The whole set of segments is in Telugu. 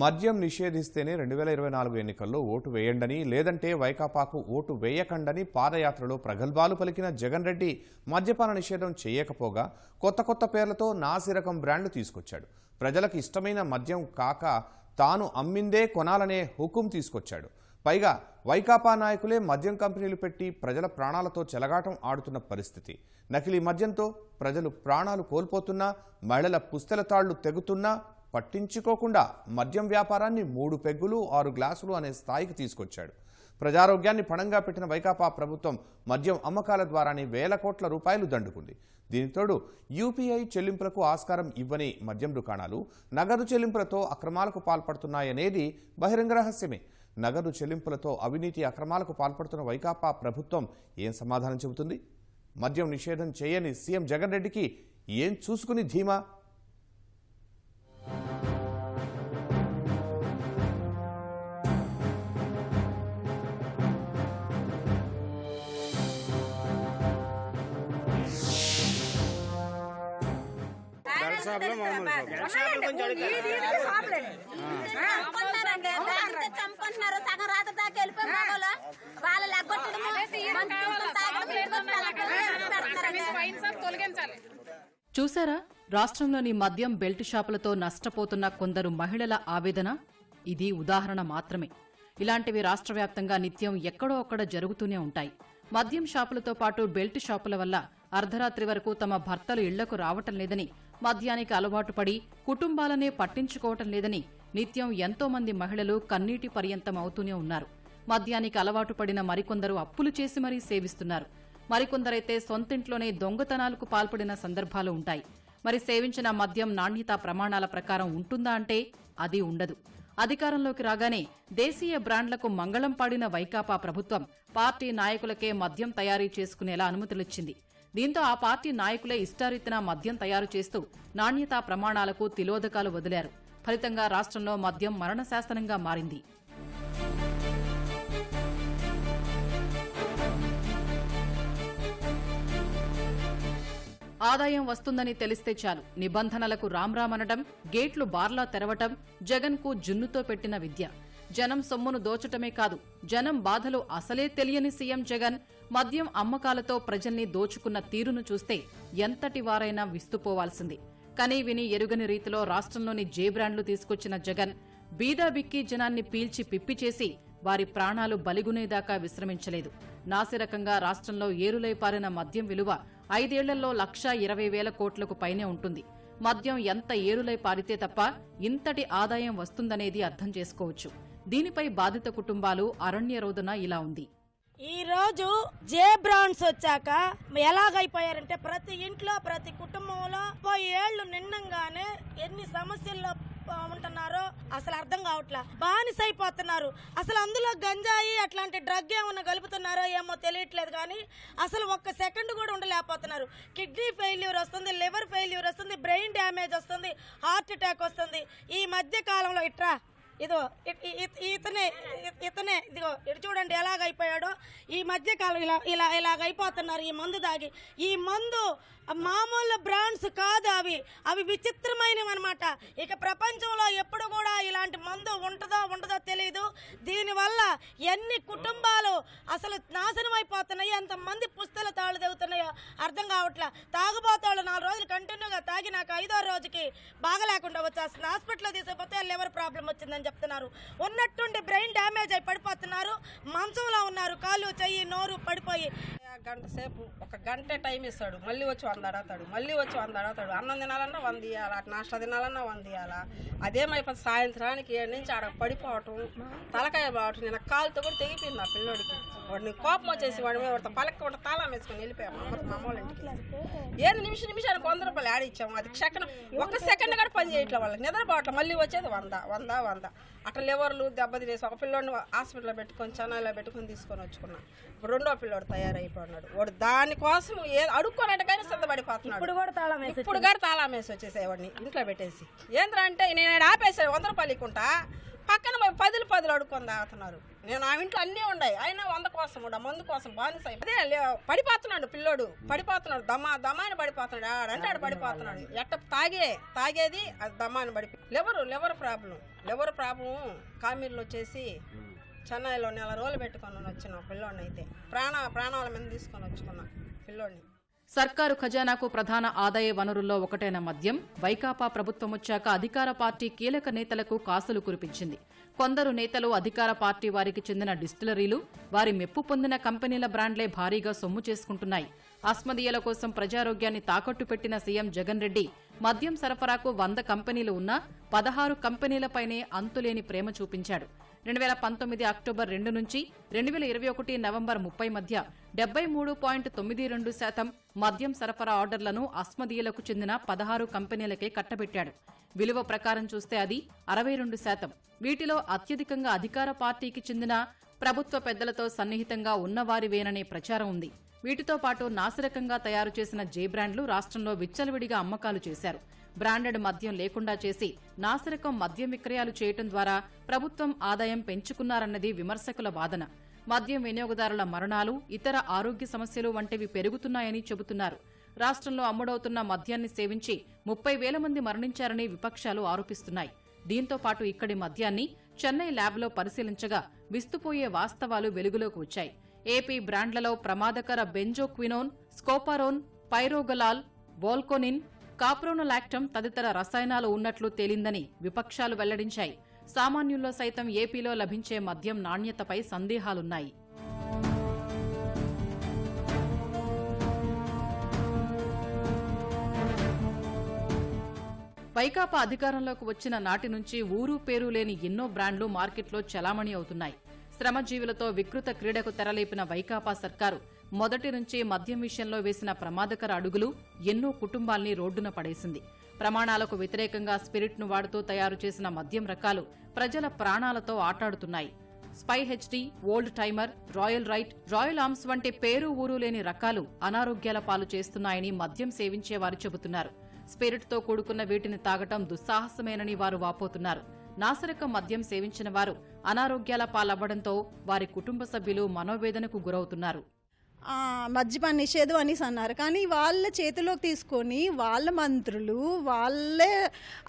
మద్యం నిషేధిస్తేనే రెండు వేల ఇరవై నాలుగు ఎన్నికల్లో ఓటు వేయండని లేదంటే వైకాపాకు ఓటు వేయకండని పాదయాత్రలో ప్రగల్భాలు పలికిన జగన్ రెడ్డి మద్యపాన నిషేధం చేయకపోగా కొత్త కొత్త పేర్లతో నాసిరకం బ్రాండ్లు తీసుకొచ్చాడు. ప్రజలకు ఇష్టమైన మద్యం కాక తాను అమ్మిందే కొనాలనే హుకుం తీసుకొచ్చాడు. పైగా వైకాపా నాయకులే మద్యం కంపెనీలు పెట్టి ప్రజల ప్రాణాలతో చెలగాటం ఆడుతున్న పరిస్థితి. నకిలీ మద్యంతో ప్రజలు ప్రాణాలు కోల్పోతున్నా మహిళల పుస్తెల తాళ్ళు తెగుతున్నా పట్టించుకోకుండా మద్యం వ్యాపారాన్ని మూడు పెగ్గులు ఆరు గ్లాసులు అనే స్థాయికి తీసుకొచ్చాడు. ప్రజారోగ్యాన్ని పణంగా పెట్టిన వైకాపా ప్రభుత్వం మద్యం అమ్మకాల ద్వారానే వేల కోట్ల రూపాయలు దండుకుంది. దీనితోడు యూపీఐ చెల్లింపులకు ఆస్కారం ఇవ్వని మద్యం దుకాణాలు నగదు చెల్లింపులతో అక్రమాలకు పాల్పడుతున్నాయనేది బహిరంగ రహస్యమే. నగదు చెల్లింపులతో అవినీతి అక్రమాలకు పాల్పడుతున్న వైకాపా ప్రభుత్వం ఏం సమాధానం చెబుతుంది? మద్యం నిషేధం చేయని సీఎం జగన్ రెడ్డికి ఏం చూసుకుని ధీమా? చంపుకుంటున్నారు సగం రాత్రి దాకా వెళ్ళిపోయి వాళ్ళు. చూసారా? రాష్ట్రంలోని మద్యం బెల్ట్ షాపులతో నష్టపోతున్న కొందరు మహిళల ఆవేదన ఇది ఉదాహరణ మాత్రమే. ఇలాంటివి రాష్ట్ర వ్యాప్తంగా నిత్యం ఎక్కడో అక్కడ జరుగుతూనే ఉంటాయి. మద్యం షాపులతో పాటు బెల్ట్ షాపుల వల్ల అర్ధరాత్రి వరకు తమ భర్తలు ఇళ్ళకు రావటం లేదని మద్యానికి అలవాటు పడి కుటుంబాలనే పట్టించుకోవటం లేదని నిత్యం ఎంతో మంది మహిళలు కన్నీటి పర్యంతం అవుతూనే ఉన్నారు. మద్యానికి అలవాటు పడిన మరికొందరు అప్పులు చేసి మరీ సేవిస్తున్నారు. మరికొందరైతే సొంతింట్లోనే దొంగతనాలకు పాల్పడిన సందర్భాలు ఉంటాయి. మరి సేవించిన మద్యం నాణ్యతా ప్రమాణాల ప్రకారం ఉంటుందా అంటే అది ఉండదు. అధికారంలోకి రాగానే దేశీయ బ్రాండ్లకు మంగళం పాడిన వైకాపా ప్రభుత్వం పార్టీ నాయకులకే మద్యం తయారీ చేసుకునేలా అనుమతులిచ్చింది. దీంతో ఆ పార్టీ నాయకులే ఇష్టారీతిన మద్యం తయారు చేస్తూ నాణ్యతా ప్రమాణాలకు తిలోదకాలు వదిలారు. ఫలితంగా రాష్ట్రంలో మద్యం మరణశాసనంగా మారింది. ఆదాయం వస్తుందని తెలిస్తే చాలు. నిబంధనలకు రామ్రామనడం గేట్లు బార్లా తెరవటం జగన్కు జున్నుతో పెట్టిన విద్య. జనం సొమ్మును దోచటమే కాదు జనం బాధలు అసలే తెలియని సీఎం జగన్ మద్యం అమ్మకాలతో ప్రజల్ని దోచుకున్న తీరును చూస్తే ఎంతటి వారైనా విస్తుపోవాల్సింది. కనీ విని ఎరుగని రీతిలో రాష్ట్రంలోని జే బ్రాండ్లు తీసుకొచ్చిన జగన్ బీదాబిక్కి జనాన్ని పీల్చి పిప్పి చేసి వారి ప్రాణాలు బలిగునేదాకా విశ్రమించలేదు. నాసిరకంగా రాష్ట్రంలో ఏరులై పారిన మద్యం విలువ ఐదేళ్ళలో లక్షా ఇరవై వేల కోట్లకు పైనే ఉంటుంది. మద్యం ఎంత ఏరులై పారితే తప్ప ఇంతటి ఆదాయం వస్తుందనేది అర్థం చేసుకోవచ్చు. దీనిపై బాధిత కుటుంబాలు అరణ్య రోదన ఇలా ఉంది. ఈ రోజు జే బ్రాండ్స్ వచ్చాక ఎలాగైపోయారంటే ప్రతి ఇంట్లో ప్రతి కుటుంబంలో పోయి ఏళ్ళు నిండంగానే ఎన్ని సమస్యల్లో ఉంటున్నారో అసలు అర్థం కావట్లా. బానిస అయిపోతున్నారు అసలు అందులో గంజాయి అట్లాంటి డ్రగ్ ఏమన్నా కలుపుతున్నారో ఏమో తెలియట్లేదు కానీ అసలు ఒక్క సెకండ్ కూడా ఉండలేకపోతున్నారు. కిడ్నీ ఫెయిల్యూర్ వస్తుంది లివర్ ఫెయిల్యూర్ వస్తుంది బ్రెయిన్ డ్యామేజ్ వస్తుంది హార్ట్ అటాక్ వస్తుంది. ఈ మధ్య కాలంలో ఇట్రా ఇదో ఇతనే ఇతనే ఇదిగో ఇటు చూడండి ఎలాగైపోయాడో. ఈ మధ్య కాలం ఇలా ఇలా ఇలాగైపోతున్నారు. ఈ మందు దాగి ఈ మందు మామూలు బ్రాండ్స్ కాదు అవి. అవి విచిత్రమైనవి అనమాట ఇక ప్రపంచంలో ఎప్పుడు కూడా ఇలాంటి మందు ఉంటుందో ఉండదో తెలియదు దీనివల్ల ఎన్ని కుటుంబాలు అసలు నాశనం అయిపోతున్నాయి ఎంతమంది పుస్తల తాళ్ళు తెగుతున్నాయో అర్థం కావట్లా. తాగుబోతాళ్ళు నాలుగు రోజులు కంటిన్యూగా తాగి నాకు ఐదో రోజుకి బాగలేకుండా వచ్చేస్తుంది హాస్పిటల్లో తీసుకుపోతే లివర్ ప్రాబ్లం వచ్చిందని చెప్తున్నారు. ఉన్నట్టుండి బ్రెయిన్ డ్యామేజ్ అయి పడిపోతున్నారు. మంచంలో ఉన్నారు. కాళ్ళు చెయ్యి నోరు పడిపోయి. గంట సేపు ఒక గంట టైం ఇస్తాడు. మళ్ళీ వచ్చి వంద అడగతాడు. మళ్ళీ వచ్చి వంద అడగతాడు. అన్నం తినాలన్నా వంద ఇవ్వాలా నాష్ట తినాలన్నా వంద ఇవ్వాలా అదేమైపోతుంది సాయంత్రానికి నుంచి ఆడ పడిపోవటం తలకాయ పోవటం నేను కాలుతో కూడా తెగిపోయింది ఆ పిల్లోడికి. వాడిని కోపం వచ్చేసి వాడి మీద వాడితో పలక కూడా తాళం వేసుకొని వెళ్ళిపోయాం మా అమ్మ మా అమ్మ ఇంటికి. ఏడు నిమిషం నిమిషానికి వంద రూపాయలు యాడ్ ఇచ్చాము. అది సెకండ్ ఒక సెకండ్ కూడా పని చేయట్లేదు వాళ్ళకి. నిద్రపోవట్లేదు మళ్ళీ వచ్చేది వంద వంద వంద. అట్లా లివర్లు దెబ్బతినేసి ఒక పిల్లోడిని హాస్పిటల్లో పెట్టుకొని చెన్నైలో పెట్టుకొని తీసుకొని వచ్చుకున్నాం. ఇప్పుడు రెండో పిల్లోడు తయారైపోయినాడు. వాడు దానికోసం ఏ అడుక్కోనట్టుగానే సిద్ధపడిపోతున్నాడు. ఇప్పుడు కూడా తాళం వేసి ఇప్పుడు కూడా తాళం వేసి వచ్చేసేవాడిని ఇంట్లో పెట్టేసి. ఏంద్రా అంటే నేను ఆపేసాను వంద రూపాయలు ఇక్కుంటా పక్కన పదులు పదులు అడుక్కొని తాగుతున్నారు. నేను ఆ ఇంట్లో అన్నీ ఉన్నాయి. అయినా వంద కోసం కూడా మందు కోసం బానిస అదే లే- పడిపోతున్నాడు పిల్లోడు. పడిపోతున్నాడు. దమా దమాని పడిపోతున్నాడు. ఆడంటే ఆడు పడిపోతున్నాడు. ఎట్ట తాగే తాగేది అది దమాని పడిపో liver liver problem. Liver problem కామీర్లు వచ్చేసి చెన్నైలో నెల రోజులు పెట్టుకొని వచ్చిన పిల్లోడిని అయితే. ప్రాణ ప్రాణాల మీద తీసుకొని వచ్చుకున్నా పిల్లోడిని. సర్కారు ఖజానాకు ప్రధాన ఆదాయ వనరుల్లో ఒకటైన మద్యం వైకాపా ప్రభుత్వం వచ్చాక అధికార పార్టీ కీలక నేతలకు కాసులు కురిపించింది. కొందరు నేతలు అధికార పార్టీ వారికి చెందిన డిస్టిలరీలు వారి మెప్పు పొందిన కంపెనీల బ్రాండ్లే భారీగా సొమ్ము చేసుకుంటున్నాయి. అస్మదీయుల కోసం ప్రజారోగ్యాన్ని తాకట్టు పెట్టిన సీఎం జగన్ రెడ్డి మద్యం సరఫరాకు వంద కంపెనీలు ఉన్నా పదహారు కంపెనీలపైనే అంతులేని ప్రేమ చూపించాడు. రెండు వేల పంతొమ్మిది అక్టోబర్ రెండు నుంచి రెండు వేల ఇరవై ఒకటి నవంబర్ ముప్పై మధ్య డెబ్బై మూడు పాయింట్ తొమ్మిది రెండు శాతం మద్యం సరఫరా ఆర్డర్లను అస్మదీయులకు చెందిన పదహారు కంపెనీలకే కట్టబెట్టాడు. విలువ ప్రకారం చూస్తే అది అరవై రెండు శాతం. వీటిలో అత్యధికంగా అధికార పార్టీకి చెందిన ప్రభుత్వ పెద్దలతో సన్నిహితంగా ఉన్నవారివేననే ప్రచారం ఉంది. వీటితో పాటు నాసిరకంగా తయారు చేసిన జే బ్రాండ్లు రాష్ట్రంలో విచ్చలవిడిగా అమ్మకాలు చేశారు. బ్రాండెడ్ మద్యం లేకుండా చేసి నాసిరకం మద్యం విక్రయాలు చేయటం ద్వారా ప్రభుత్వం ఆదాయం పెంచుకున్నారన్నది విమర్శకుల వాదన. మద్యం వినియోగదారుల మరణాలు ఇతర ఆరోగ్య సమస్యలు వంటివి పెరుగుతున్నాయని చెబుతున్నారు. రాష్ట్రంలో అమ్ముడవుతున్న మద్యాన్ని సేవించి ముప్పై వేల మంది మరణించారని విపక్షాలు ఆరోపిస్తున్నాయి. దీంతో పాటు ఇక్కడి మద్యాన్ని చెన్నై ల్యాబ్లో పరిశీలించగా విస్తుపోయే వాస్తవాలు వెలుగులోకి వచ్చాయి. ఏపీ బ్రాండ్లలో ప్రమాదకర బెంజోక్వినోన్ స్కోపారోన్ పైరోగలాల్ వోల్కోనిన్ కాప్రోనలాక్టమ్ తదితర రసాయనాలు ఉన్నట్లు తేలిందని విపక్షాలు వెల్లడించాయి. సామాన్యుల్లో సైతం ఏపీలో లభించే మద్యం నాణ్యతపై సందేహాలున్నాయి. వైకాపా అధికారంలోకి వచ్చిన నాటి నుంచి ఊరు పేరు లేని ఎన్నో బ్రాండ్లు మార్కెట్లో చలామణి అవుతున్నాయి. శ్రమజీవులతో వికృత క్రీడకు తెరలేపిన వైకాపా సర్కారు మొదటి నుంచే మద్యం విషయంలో వేసిన ప్రమాదకర అడుగులు ఎన్నో కుటుంబాల్ని రోడ్డున పడేసింది. ప్రమాణాలకు వ్యతిరేకంగా స్పిరిట్ను వాడుతూ తయారు చేసిన మద్యం రకాలు ప్రజల ప్రాణాలతో ఆటాడుతున్నాయి. Spy HD old timer royal right royal arms వంటి పేరు ఊరు లేని రకాలు అనారోగ్యాల పాలు చేస్తున్నాయని మద్యం సేవించేవారు చెబుతున్నారు. స్పిరిట్తో కూడుకున్న వీటిని తాగటం దుస్సాహసమేనని వారు వాపోతున్నారు. నాసరకం మద్యం సేవించిన వారు అనారోగ్యాల పాలవ్వడంతో వారి కుటుంబ సభ్యులు మనోవేదనకు గురవుతున్నారు. మద్యపాన నిషేధం అనేసి అన్నారు. కానీ వాళ్ళ చేతిలోకి తీసుకొని వాళ్ళ మంత్రులు వాళ్ళే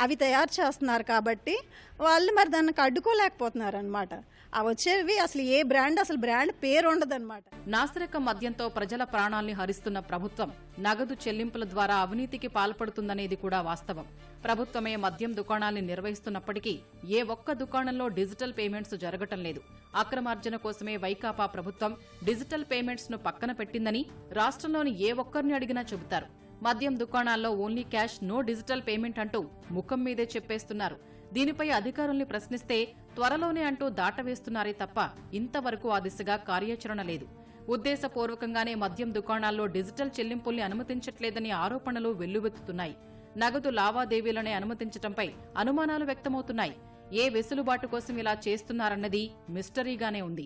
అవి తయారు చేస్తున్నారు కాబట్టి వాళ్ళు మరి దానికి అడ్డుకోలేకపోతున్నారు అనమాట ఆ వచ్చేవి అసలు ఏ బ్రాండ్ అసలు బ్రాండ్ పేరు ఉండదన్నమాట. నాసిరక మద్యంతో ప్రజల ప్రాణాల్ని హరిస్తున్న ప్రభుత్వం నగదు చెల్లింపుల ద్వారా అవినీతికి పాల్పడుతుందనేది కూడా వాస్తవం. ప్రభుత్వమే మద్యం దుకాణాల్ని నిర్వహిస్తున్నప్పటికీ ఏ ఒక్క దుకాణంలో డిజిటల్ పేమెంట్స్ జరగటం లేదు. అక్రమార్జన కోసమే వైకాపా ప్రభుత్వం డిజిటల్ పేమెంట్స్ను పక్కన పెట్టిందని రాష్ట్రంలోని ఏ ఒక్కరిని అడిగినా చెబుతారు. మద్యం దుకాణాల్లో only cash no digital payment అంటూ ముఖం మీదే చెప్పేస్తున్నారు. దీనిపై అధికారుల్ని ప్రశ్నిస్తే త్వరలోనే అంటూ దాటవేస్తున్నారే తప్ప ఇంతవరకు ఆ దిశగా కార్యాచరణ లేదు. ఉద్దేశపూర్వకంగానే మద్యం దుకాణాల్లో డిజిటల్ చెల్లింపుల్ని అనుమతించట్లేదని ఆరోపణలు వెల్లువెత్తుతున్నాయి. నగదు లావాదేవీలనే అనుమతించటంపై అనుమానాలు వ్యక్తమవుతున్నాయి. ఏ వెసులుబాటు కోసం ఇలా చేస్తున్నారన్నది మిస్టరీగానే ఉంది.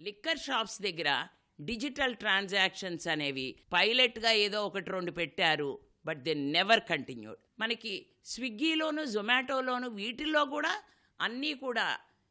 లిక్కర్ షాప్స్ దగ్గర డిజిటల్ ట్రాన్సాక్షన్స్ అనేవి పైలట్గా ఏదో ఒకటి రెండు పెట్టారు బట్ దే నెవర్ కంటిన్యూడ్. మనకి స్విగ్గీలోను జొమాటోలోను వీటిల్లో కూడా అన్నీ కూడా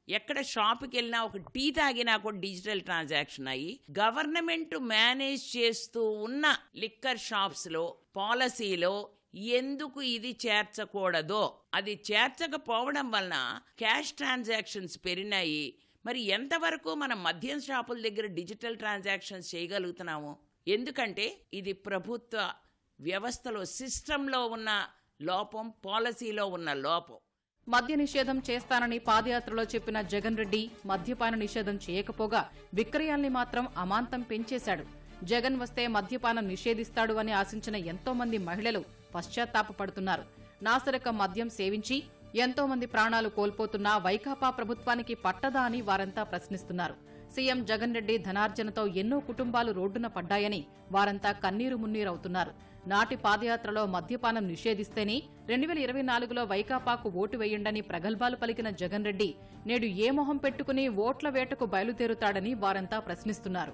ఎక్కడ షాప్కి వెళ్ళినా ఒక టీ తాగినా కూడా డిజిటల్ ట్రాన్సాక్షన్ అయ్యి గవర్నమెంట్ మేనేజ్ చేస్తూ ఉన్న లిక్కర్ షాప్స్లో పాలసీలో ఎందుకు ఇది చేర్చకూడదో అది చేర్చకపోవడం వలన క్యాష్ ట్రాన్సాక్షన్స్ పెరిగినాయి. మరి ఎంతవరకు మనం మద్యం షాపుల దగ్గర డిజిటల్ ట్రాన్సాక్షన్స్ చేయగలుగుతున్నాము? ఎందుకంటే ఇది ప్రభుత్వ వ్యవస్థలో సిస్టంలో ఉన్న లోపం పాలసీలో ఉన్న లోపం. మద్య నిషేధం చేస్తానని పాదయాత్రలో చెప్పిన జగన్ రెడ్డి మద్యపాన నిషేధం చేయకపోగా విక్రయాల్ని మాత్రం అమాంతం పెంచేశాడు. జగన్ వస్తే మద్యపానం నిషేధిస్తాడు అని ఆశించిన ఎంతో మంది మహిళలు పశ్చాత్తాపడుతున్నారు నాసరక మద్యం సేవించి ఎంతో మంది ప్రాణాలు కోల్పోతున్నా వైకాపా ప్రభుత్వానికి పట్టదా అని వారంతా ప్రశ్నిస్తున్నారు. సీఎం జగన్ రెడ్డి ధనార్జనతో ఎన్నో కుటుంబాలు రోడ్డున పడ్డాయని వారంతా కన్నీరు మున్నీరవుతున్నారు. నాటి పాదయాత్రలో మద్యపానం నిషేధిస్తేనే రెండు వేల ఇరవై నాలుగులో వైకాపాకు ఓటు వేయండని ప్రగల్భాలు పలికిన జగన్ రెడ్డి నేడు ఏ మొహం పెట్టుకుని ఓట్ల వేటకు బయలుదేరుతాడని వారంతా ప్రశ్నిస్తున్నారు.